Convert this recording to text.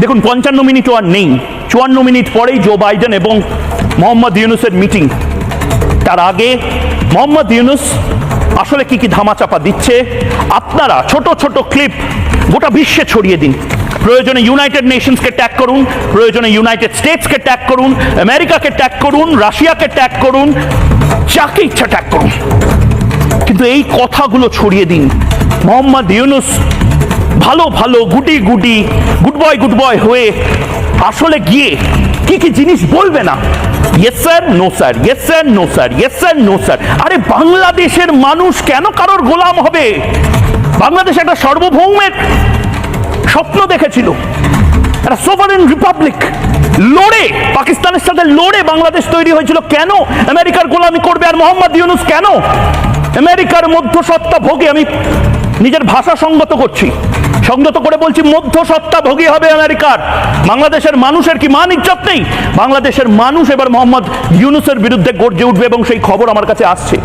দেখুন, পঞ্চান্ন মিনিটও আর নেই। চুয়ান্ন মিনিট পরেই জো বাইডেন এবং মোহাম্মদ ইউনুসের মিটিং। তার আগে মোহাম্মদ ইউনুস আসলে কি কি ধামাচাপা দিচ্ছে? আপনারা ছোট ছোট ক্লিপ গোটা বিশ্বে ছড়িয়ে দিন। প্রয়োজনে ইউনাইটেড নেশনসকে ট্যাগ করুন, প্রয়োজনে ইউনাইটেড স্টেটসকে ট্যাগ করুন আমেরিকাকে ট্যাগ করুন রাশিয়াকে ট্যাগ করুন, যাকে ইচ্ছা ট্যাগ করুন। কিন্তু এই কথাগুলো ছড়িয়ে দিন। মোহাম্মদ ইউনুস ভালো ভালো, গুটি গুটি গুড বয় গুড বয় হয়ে আসলে গিয়ে কি কি জিনিস বলবে না? Yes sir no sir yes sir no sir yes sir no sir আরে বাংলাদেশের মানুষ কেন কারোর গোলাম হবে? বাংলাদেশ একটা সার্বভৌমের স্বপ্ন দেখেছিল। একটা সোভারেন রিপাবলিক লড়ে, পাকিস্তানের সাথে লড়ে বাংলাদেশ তৈরি হয়েছিল। কেন? আমেরিকার গোলামি করবে আর মোহাম্মদ ইউনুস কেন? আমেরিকার মধ্যসত্ত্বা ভোগে আমি নিজের ভাষা সঙ্গত করছি। সঙ্গত করে বলছি মধ্য সত্তা ভোগী হবে আমেরিকার। বাংলাদেশের মানুষের কি মান ইজ্জত নেই? বাংলাদেশের মানুষ এবার মোহাম্মদ ইউনুসের বিরুদ্ধে গর্জে উঠবে এবং সেই খবর আমার কাছে আসছে।